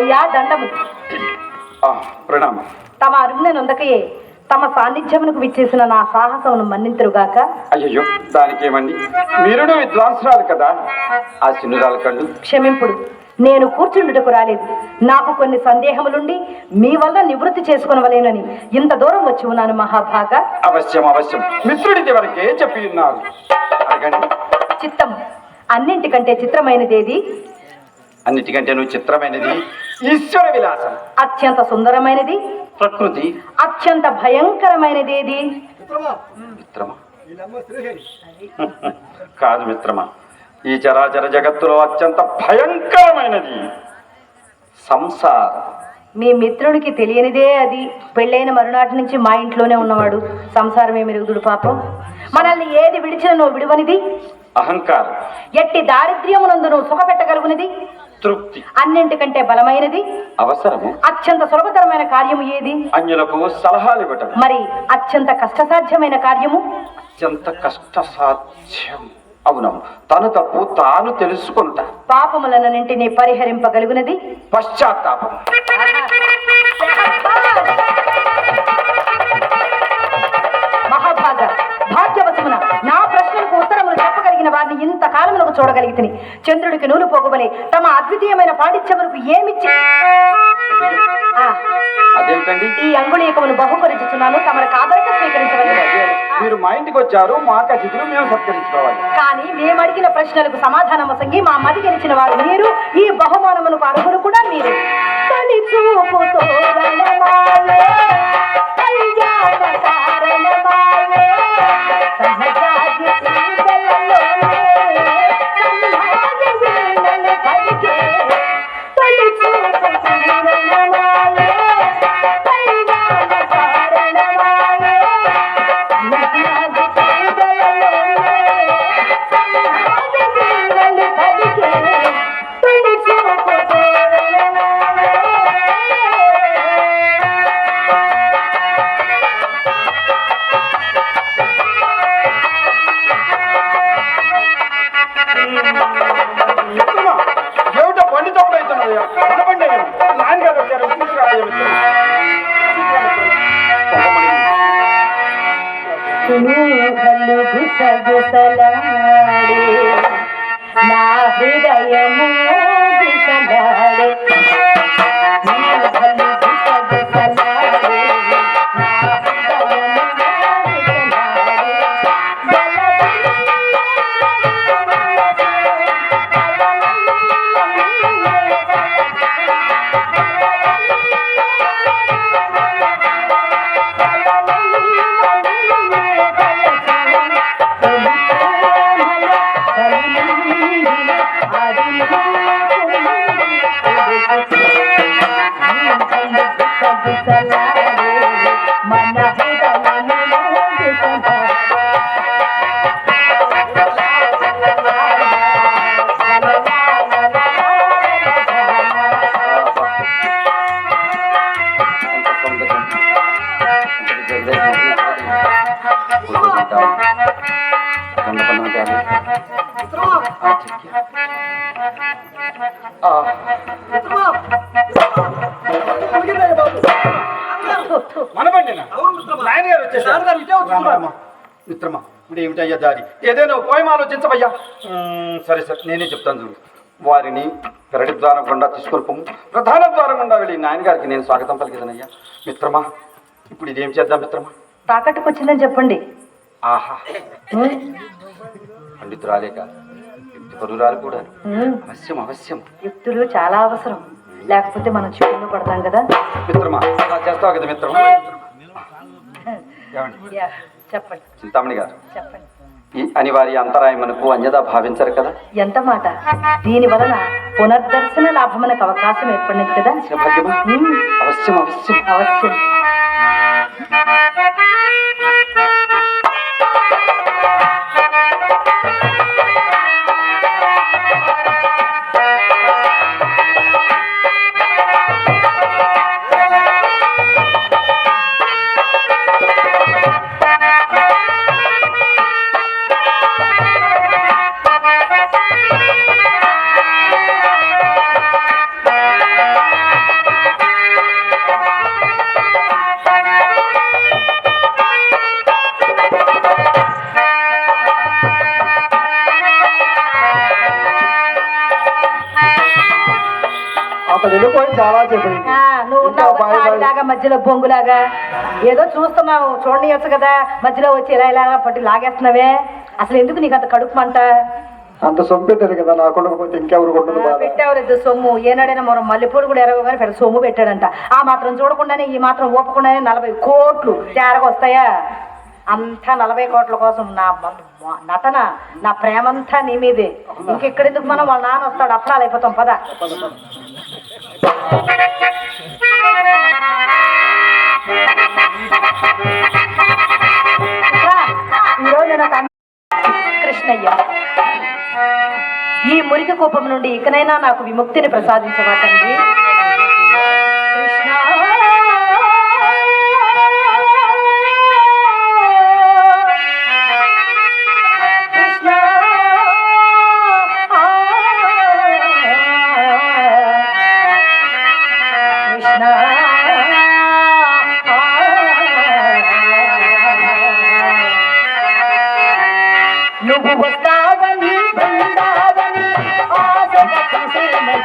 అయ్యా దండము. ప్రణామం. తమ అరుణ నొందకయే తమ సాన్నిధ్యమునకు విచ్చేసిన నా సాహసమును మన్నింతురుగాక అయ్యయ్యో దానికేమండి? మీరుడు విద్వాంసరాలు కదా. ఆ చిన్నురాలు కళ్ళు క్షమింపుడు నేను కూర్చుండుటకు రాలేదు. నాకు కొన్ని సందేహములుండి మీ వల్ల నివృత్తి చేసుకునవలేనని ఇంత దూరం వచ్చి ఉన్నాను మహాభాగ. అవశ్యం అవశ్యం. మిత్రుడిది వరకే చెప్పి ఉన్నారు. అడగండి. చిత్తం అన్నింటికంటే చిత్రమైనదేది? అన్నిటికంటే నువ్వు చిత్రమైనది. ఈశ్వర విలాసం అత్యంత సుందరమైనది. ప్రకృతి. అత్యంత భయంకరమైనదేది మిత్రమా? కాదు మిత్రమా. ఈ చరాచర జగత్తులో అత్యంత భయంకరమైనది సంసారం. మీ మిత్రుడికి తెలియనిదే అది. పెళ్ళైన మరునాటి నుంచి మా ఇంట్లోనే ఉన్నవాడు. సంసారమే మెరుగుదుడు పాపం? మనల్ని ఏది విడిచిన నువ్వు విడువనిది. అహంకారం. ఎట్టి దారిద్ర్యమునందు నువ్వు సుఖపెట్టగలుగునిది. తృప్తి. అన్నింటికంటే బలమైనది? అవసరము. అత్యంత సులభతరమైన కార్యము ఏది? అన్యులకు సలహాలు ఇవ్వటం. మరి అత్యంత కష్టసాధ్యమైన కార్యము? అత్యంత కష్టసాధ్యం. అవునవును తను తప్పు తాను తెలుసుకుంటా. పాపములన్నింటినీ పరిహరింపగలుగునది? పశ్చాత్తాపం. కాలములకు చూడగలిగితే చంద్రుడికి నూలు పోగుబలే తమ అద్వితీయమైన పాండిత్యములకు అదేంటండి ఈ అంగుళీకమును బహుకరించుచున్నాను తమరు కాదరక స్వీకరించవలెను మీరు మా ఇంటికి వచ్చారు. మాకు అతిథులు మేము సత్కరించుకోవాలి. కానీ మేము అడిగిన ప్రశ్నలకు సమాధానం సంగి మా మది గెలిచిన వారు మీరు ఈ బహుమానమునకు అర్హులు కూడా మీరు. చూపుతో వచ్చేసారు. మిత్రమా ఇప్పుడు ఏమిటయ్యా దారి? ఏదైనా ఉపాయం ఆలోచించవయ్యా సరే సరే నేనే చెప్తాను చూడు. వారిని పెరటి ద్వారం గుండా తీసుకొని పొమ్ము. ప్రధాన ద్వారం గుండా వెళ్ళి నాయనగారికి నేను స్వాగతం పలికిదనయ్యా. మిత్రమా ఇప్పుడు ఇదేం చేద్దాం మిత్రమా? తాకట్టుకు వచ్చిందని చెప్పండి. ఆహా. పండితురాలేక పరురాలు కూడా అవశ్యం అవశ్యం. యుక్తులు చాలా అవసరం. లేకపోతే మనం చిక్కులు పడతాం కదా. మిత్రమా? చేస్తావు కదా మిత్రం చెప్పండి. చింతామణి గారు. చెప్పండి. ఈ అనివార్య అంతరాయం మనకు అన్యదా భావించరు కదా? ఎంత మాట? దీని వలన పునర్దర్శన లాభమునకు అవకాశం ఏర్పడినది కదా? అవశ్యం అవశ్యం. అవశ్యం. వెళ్ళిపోయి చాలా నువ్వు ఉన్నావు మధ్యలో బొంగులాగా. ఏదో చూస్తున్నావు చూడనియచ్చు కదా మధ్యలో వచ్చి ఇలా ఇలా పట్టి లాగేస్తున్నావే. అసలు ఎందుకు నీకు అంత కడుపు మంట? అంత సొమ్ము పెట్టారు కదా ఉండకపోతే ఇంకెవరు పెట్టావులేదు సొమ్ము. ఏనాడైనా మరో మల్లెపూలు కూడా ఎరగ కానీ పెద్ద సొమ్ము పెట్టాడంట. ఆ మాత్రం చూడకుండానే ఈ మాత్రం ఊపకుండానే నలభై కోట్లు తేరగా వస్తాయా? అంతా నలభై కోట్ల కోసం నా నటన నా ప్రేమంతా నీ మీదే. ఇంకెక్కడెందుకు మనం? వాళ్ళ నాన్న వస్తాడు అప్రాలు అయిపోతాం పద. కృష్ణయ్య ఈ మురికి కోపం నుండి ఇకనైనా నాకు విముక్తిని ప్రసాదించవాటండి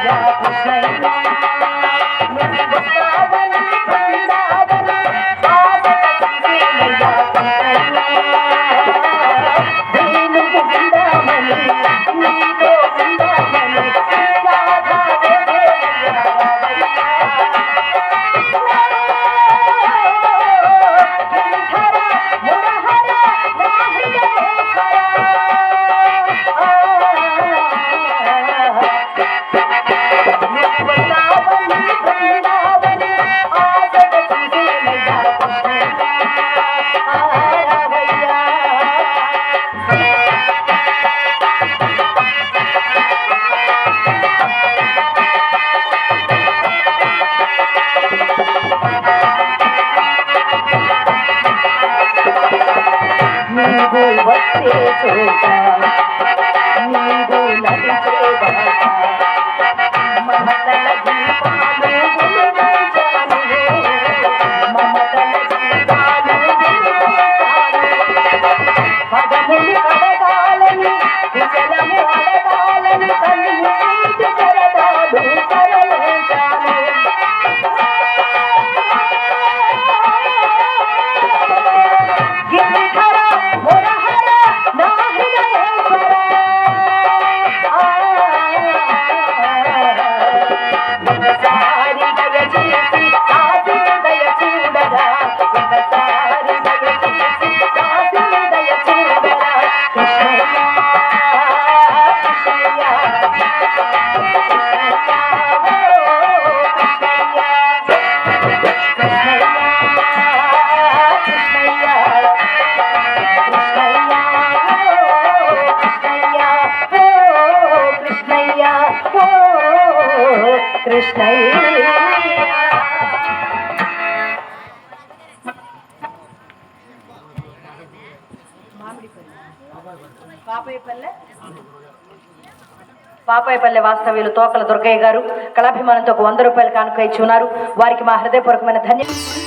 చూసేనయ్యా కృష్ణయ్య వచ్చే కృష్ణయ్య పాపాయపల్లె వాస్తవ్యులు తోకల దుర్గయ్య గారు కళాభిమానంతో ఒక వంద రూపాయలు కానుక ఇచ్చి ఉన్నారు. వారికి మా హృదయపూర్వకమైన ధన్యవాదాలు.